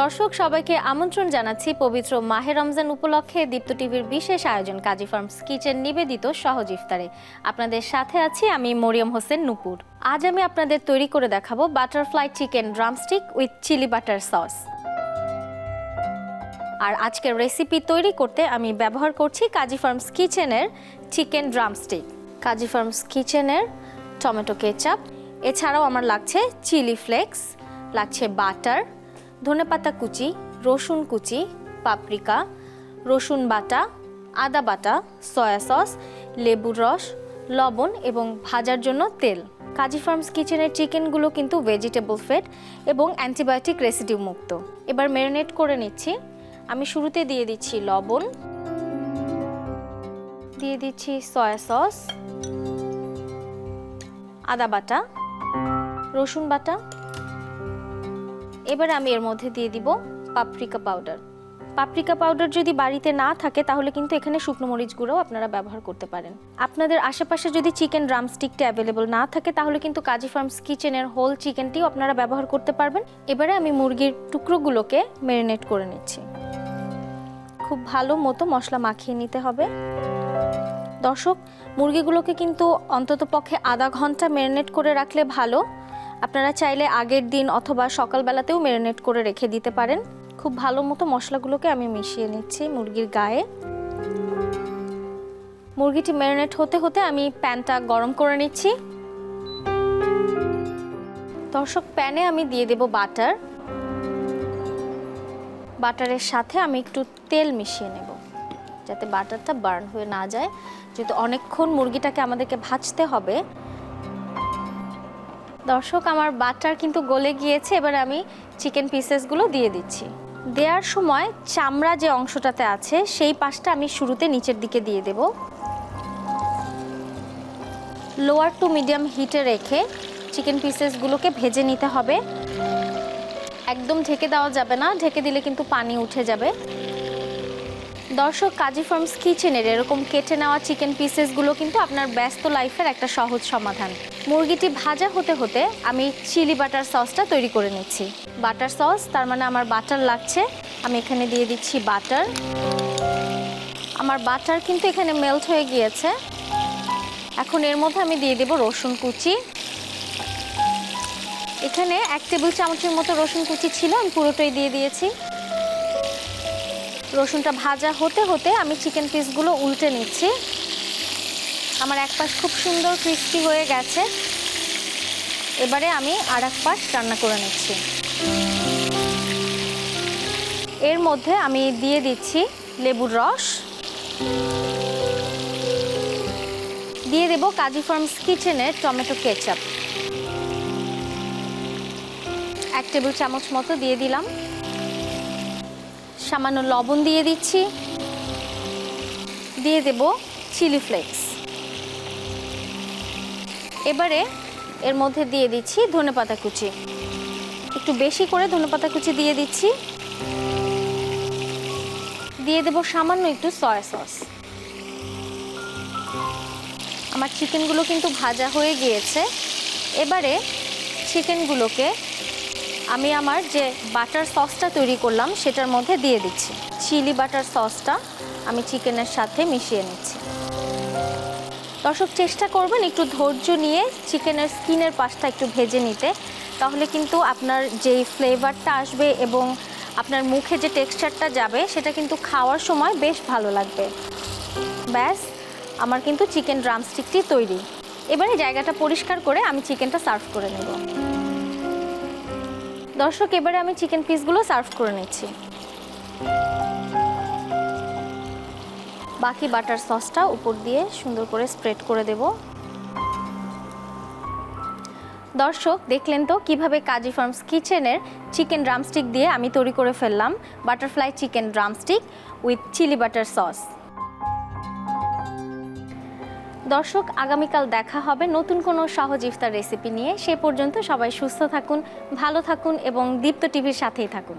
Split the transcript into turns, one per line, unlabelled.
দর্শক, সবাইকে আমন্ত্রণ জানাচ্ছি পবিত্র মাহে রমজান উপলক্ষে দীপ্ত টিভির বিশেষ আয়োজন কাজী ফার্মস কিচেন নিবেদিত সহজ ইফতারে। আপনাদের সাথে আছি আমি মরিয়ম হোসেন নুপুর। আজ আমি আপনাদের তৈরি করে দেখাবো butterfly chicken drumstick with chilli butter sauce. আর আজকের রেসিপি তৈরি করতে আমি ব্যবহার করছি কাজী ফার্মস কিচেনের চিকেন ড্রামস্টিক। কাজী ফার্মস কিচেনের টমেটো কেচাপ, এছাড়াও আমার লাগছে চিলি ফ্লেক্স, লাগছে বাটার ধনেপাতা কুচি, রসুন কুচি, পাপরিকা, রসুন বাটা, আদা বাটা, সয়া সস, লেবুর রস, লবণ এবং ভাজার জন্য তেল। কাজী ফার্মস কিচেনের চিকেনগুলো কিন্তু ভেজিটেবল ফেড এবং অ্যান্টিবায়োটিক রেসিডিউ মুক্ত। এবার ম্যারিনেট করে নিচ্ছি। আমি শুরুতে দিয়ে দিচ্ছি লবণ। দিয়ে দিচ্ছি সয়া সস। আদা বাটা। রসুন বাটা। এবার আমি এর মধ্যে দিয়ে দিব পাপরিকা পাউডার। পাপরিকা পাউডার যদি বাড়িতে না থাকে, তাহলে কিন্তু এখানে শুকনো মরিচ গুঁড়োও আপনারা ব্যবহার করতে পারেন। আপনাদের আশেপাশে যদি চিকেন ড্রামস্টিকটি অ্যাভেলেবল না থাকে, তাহলে কিন্তু কাজী ফার্মস কিচেনের হোল চিকেনটিও আপনারা ব্যবহার করতে পারবেন। এবারে আমি মুরগির টুকরোগুলোকে ম্যারিনেট করে নিচ্ছি। খুব ভালো মতো মশলা মাখিয়ে নিতে হবে। দর্শক, মুরগিগুলোকে কিন্তু অন্তত পক্ষে আধা ঘণ্টা ম্যারিনেট করে রাখলে ভালো। আপনারা চাইলে আগের দিন অথবা সকালবেলাতেও ম্যারিনেট করে রেখে দিতে পারেন। খুব ভালো মতো মশলাগুলোকে আমি মিশিয়ে নিচ্ছি মুরগির গায়ে। মুরগিটি ম্যারিনেট হতে হতে আমি প্যানটা গরম করে নিচ্ছি। দর্শক, প্যানে আমি দিয়ে দেব বাটার। বাটারের সাথে আমি একটু তেল মিশিয়ে নেব, যাতে বাটারটা বার্ন হয়ে না যায়। যেহেতু অনেকক্ষণ মুরগিটাকে আমাদেরকে ভাজতে হবে দর্শক, আমার বাটার কিন্তু গলে গিয়েছে, এবার আমি চিকেন পিসেসগুলো দিয়ে দিচ্ছি। দেওয়ার সময় চামড়া যে অংশটাতে আছে, সেই পাশটা আমি শুরুতে নিচের দিকে দিয়ে দেব। লোয়ার টু মিডিয়াম হিটে রেখে চিকেন পিসেসগুলোকে ভেজে নিতে হবে। একদম ঢেকে দেওয়া যাবে না, ঢেকে দিলে কিন্তু পানি উঠে যাবে। দর্শক, কাজী ফার্মস কিচেনের এরকম কেটে নেওয়া চিকেন পিসেসগুলো কিন্তু আপনার ব্যস্ত লাইফের একটা সহজ সমাধান। মুরগিটি ভাজা হতে হতে আমি চিলি বাটার সসটা তৈরি করে নিচ্ছি। বাটার সস তার মানে আমার বাটার লাগছে। আমি এখানে দিয়ে দিচ্ছি বাটার আমার বাটার কিন্তু এখানে মেল্ট হয়ে গিয়েছে। এখন এর মধ্যে আমি দিয়ে দেব রসুন কুচি। এখানে এক টেবিল চামচের মতো রসুন কুচি ছিল, আমি পুরোটাই দিয়ে দিয়েছি। রসুনটা ভাজা হতে হতে আমি চিকেন পিসগুলো উল্টে নিচ্ছি। আমার এক পাশ খুব সুন্দর ক্রিস্পি হয়ে গেছে। এবারে আমি আর এক পাশ রান্না করে নিচ্ছি। এর মধ্যে আমি দিয়ে দিচ্ছি লেবুর রস। দিয়ে দেব কাজী ফার্মস কিচেনের টমেটো কেচাপ। এক টেবিল চামচ মতো দিয়ে দিলাম। সামান্য লবণ দিয়ে দিচ্ছি। দিয়ে দেব চিলি ফ্লেক্স। এবারে এর মধ্যে দিয়ে দিচ্ছি ধনেপাতা কুচি। একটু বেশি করে ধনেপাতা কুচি দিয়ে দিচ্ছি। দিয়ে দেব সামান্য একটু সয়া সস। আমার চিকেনগুলো কিন্তু ভাজা হয়ে গিয়েছে। এবারে চিকেনগুলোকে আমি আমার যে বাটার সসটা তৈরি করলাম, সেটার মধ্যে দিয়ে দিচ্ছি। চিলি বাটার সসটা আমি চিকেনের সাথে মিশিয়ে নিচ্ছি। দর্শক, চেষ্টা করবেন একটু ধৈর্য নিয়ে চিকেনের স্কিনের পাশটা একটু ভেজে নিতে। তাহলে কিন্তু আপনার যেই ফ্লেভারটা আসবে এবং আপনার মুখে যে টেক্সচারটা যাবে, সেটা কিন্তু খাওয়ার সময় বেশ ভালো লাগবে। ব্যাস, আমার কিন্তু চিকেন ড্রামস্টিকটি তৈরি। এবারে জায়গাটা পরিষ্কার করে আমি চিকেনটা সার্ভ করে নেব। দর্শক, এবারে আমি চিকেন পিসগুলো সার্ভ করে নিচ্ছি। বাকি বাটার সসটা উপর দিয়ে সুন্দর করে স্প্রেড করে দেব। দর্শক, দেখলেন তো কীভাবে কাজী ফার্মস কিচেনের চিকেন ড্রামস্টিক দিয়ে আমি তৈরি করে ফেললাম। Butterfly chicken drumstick with chilli butter sauce দর্শক, আগামীকাল দেখা হবে নতুন কোনো সহজ ইফতার রেসিপি নিয়ে। সে পর্যন্ত সবাই সুস্থ থাকুন, ভালো থাকুন এবং দীপ্ত টিভির সাথেই থাকুন।